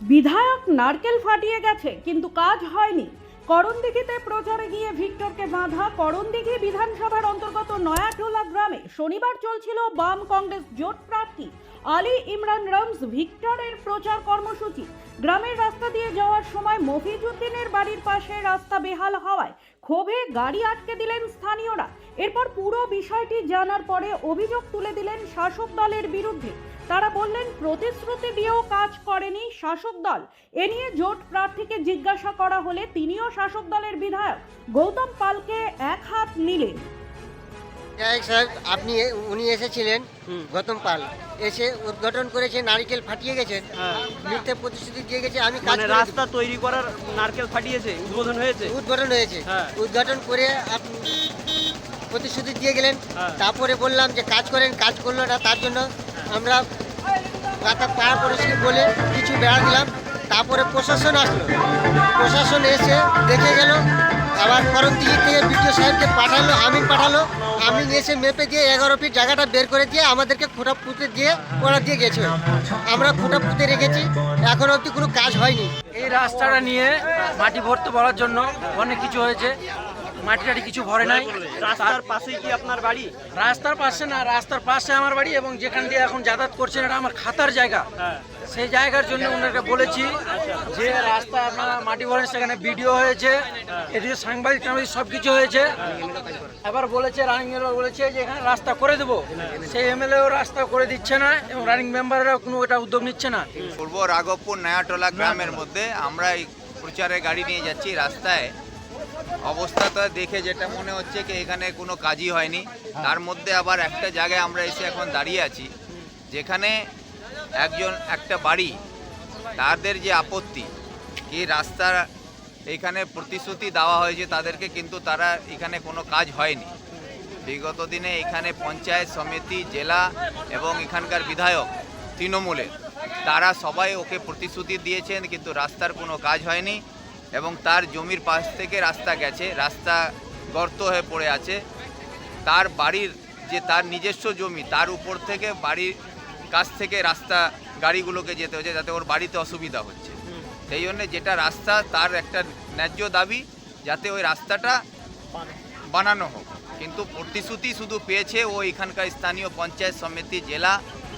বিধায়ক নারকেল ফাটিয়ে গেছে, কিন্তু কাজ হয়নি। করণদিঘিতে প্রচারে গিয়ে ভিক্টরকে বাঁধা করণদিঘি বিধানসভার অন্তর্গত নয়াটোলা গ্রামে শনিবার চলছিল বাম কংগ্রেস জোট প্রার্থী আলী ইমরান রমস ভিক্টরের প্রচার কর্মসূচি। গ্রামের রাস্তা দিয়ে যাওয়ার সময় মফিজুদ্দিনের বাড়ির পাশে রাস্তা বেহাল হওয়ায় ক্ষোভে গাড়ি আটকে দিলেন স্থানীয়রা। এরপর পুরো বিষয়টি জানার পরে অভিযোগ তুলে দিলেন শাসক দলের বিরুদ্ধে। তারা বললেন, প্রতিশ্রুতি দিয়েও কাজ করেনি শাসক দল। এ নিয়ে জোট প্রার্থীকে জিজ্ঞাসা করা হলে তিনিও শাসক দলের বিধায়ক। গৌতম পালকে এক হাত নিলেন। বিধায়ক সাহেব আপনি উনি এসেছিলেন গৌতম পাল। এসে উদ্ঘাটন করেছে নারিকেল ফাটিয়ে গেছেন মিথ্যে প্রতিশ্রুতি দিয়ে গেছে আমি কাজ মানে রাস্তা তৈরি করার নারকেল ফাটিয়েছে উদ্বোধন হয়েছে? উদ্বোধন হয়েছে। হ্যাঁ। উদ্ঘাটন করে আপনি প্রতিশ্রুতি দিয়ে গেলেন। হ্যাঁ। তারপরে বললাম যে কাজ করেন কাজ করল না তার জন্য আমরা রাস্তা পার করেছি বলে কিছু বেড়া দিলাম। তারপরে প্রশাসন আসলো। প্রশাসন এসে দেখে গেল আবার দিয়ে থেকে বিডিও সাহেবকে পাঠালো আমিন পাঠালো। আমি এসে মেপে দিয়ে এগারো ফিট জায়গাটা বের করে দিয়ে আমাদেরকে খুঁটা পুঁতে দিয়ে ওরা দিয়ে গেছে। আমরা খুঁটা পুঁতে রেখেছি, এখন অবধি কোনো কাজ হয়নি। এই রাস্তাটা নিয়ে মাটি ভরতে বলার জন্য অনেক কিছু হয়েছে। মাটি টাটি কিছু ভরে নাই। রাস্তার পাশেই কি আপনার বাড়ি? রাস্তার পাশে না রাস্তার পাশে আমার বাড়ি এবং যেখান দিয়ে এখন যাতায়াত করছেন এটা আমার খাতার জায়গা। হ্যাঁ। সেই জায়গার জন্য ওনাকে বলেছি যে রাস্তা আপনারা মাটি ভরেন সেখানে ভিডিও হয়েছে এদিকে সাংবাদিক টাংবাদিক সব কিছু হয়েছে। এবার বলেছে রানিং মেম্বার বলেছে যে এখানে রাস্তা করে দেবো। সেই এমএলএও রাস্তা করে দিচ্ছে না এবং রানিং মেম্বাররাও কোনো এটা উদ্যোগ নিচ্ছে না। পূর্ব রাঘবপুর নয়াটোলা গ্রামের মধ্যে আমরা এই প্রচারে গাড়ি নিয়ে যাচ্ছি রাস্তায়। অবস্থাটা দেখে যেটা মনে হচ্ছে কি এখানে কোনো কাজই হয়নি। তার মধ্যে আবার একটা জায়গায় আমরা এসে এখন দাঁড়িয়ে আছি যেখানে একজন একটা বাড়ি তাদের যে আপত্তি কি রাস্তার এখানে প্রতিশ্রুতি দেওয়া হয়েছে তাদেরকে কিন্তু তারা এখানে কোনো কাজ হয়নি। বিগত দিনে এখানে পঞ্চায়েত সমিতি জেলা এবং এখানকার বিধায়ক তৃণমূলের তারা সবাই ওকে প্রতিশ্রুতি দিয়েছেন কিন্তু রাস্তার কোনো কাজ হয়নি। এবং তার জমির পাশ থেকে রাস্তা গেছে, রাস্তা গর্ত হয়ে পড়ে আছে। তার বাড়ির যে তার নিজস্ব জমি, তার উপর থেকে বাড়ির কাছ থেকে রাস্তা গাড়িগুলোকে যেতে হচ্ছে যাতে ওর বাড়িতে অসুবিধা হচ্ছে। সেই জন্যে যেটা রাস্তা, তার একটা ন্যায্য দাবি যাতে ওই রাস্তাটা বানানো হোক। কিন্তু প্রতিশ্রুতি শুধু পেয়েছে ও এখানকার স্থানীয় পঞ্চায়েত সমিতি, জেলা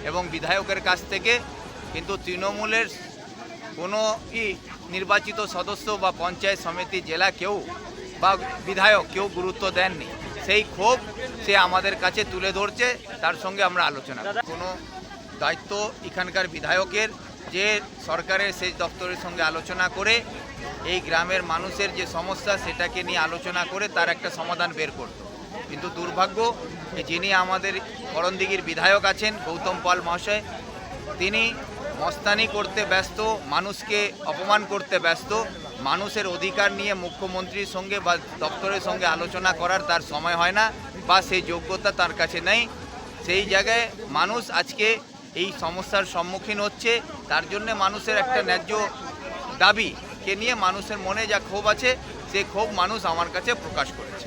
এবং বিধায়কের কাছ থেকে। কিন্তু তৃণমূলের কোনো কি নির্বাচিত সদস্য বা পঞ্চায়েত সমিতি, জেলা কেউ বা বিধায়ক কেউ গুরুত্ব দেননি সেই ক্ষোভ সে আমাদের কাছে তুলে ধরছে, তার সঙ্গে আমরা আলোচনা। কোনো দায়িত্ব এখানকার বিধায়কের যে সরকারের সেই দপ্তরের সঙ্গে আলোচনা করে, এই গ্রামের মানুষের যে সমস্যা সেটাকে নিয়ে আলোচনা করে তার একটা সমাধান বের করত কিন্তু দুর্ভাগ্য, যিনি আমাদের করণদিঘির বিধায়ক আছেন, গৌতম পাল মহাশয়, তিনি মস্তানি করতে ব্যস্ত, মানুষকে অপমান করতে ব্যস্ত, মানুষের অধিকার নিয়ে মুখ্যমন্ত্রীর সঙ্গে বা দপ্তরের সঙ্গে আলোচনা করার তার সময় হয় না বা সেই যোগ্যতা তার কাছে নেই। সেই জায়গায় মানুষ আজকে এই সমস্যার সম্মুখীন হচ্ছে। তার জন্য মানুষের একটা ন্যায্য দাবিকে নিয়ে মানুষের মনে যা ক্ষোভ আছে সেই ক্ষোভ মানুষ আমার কাছে প্রকাশ করেছে।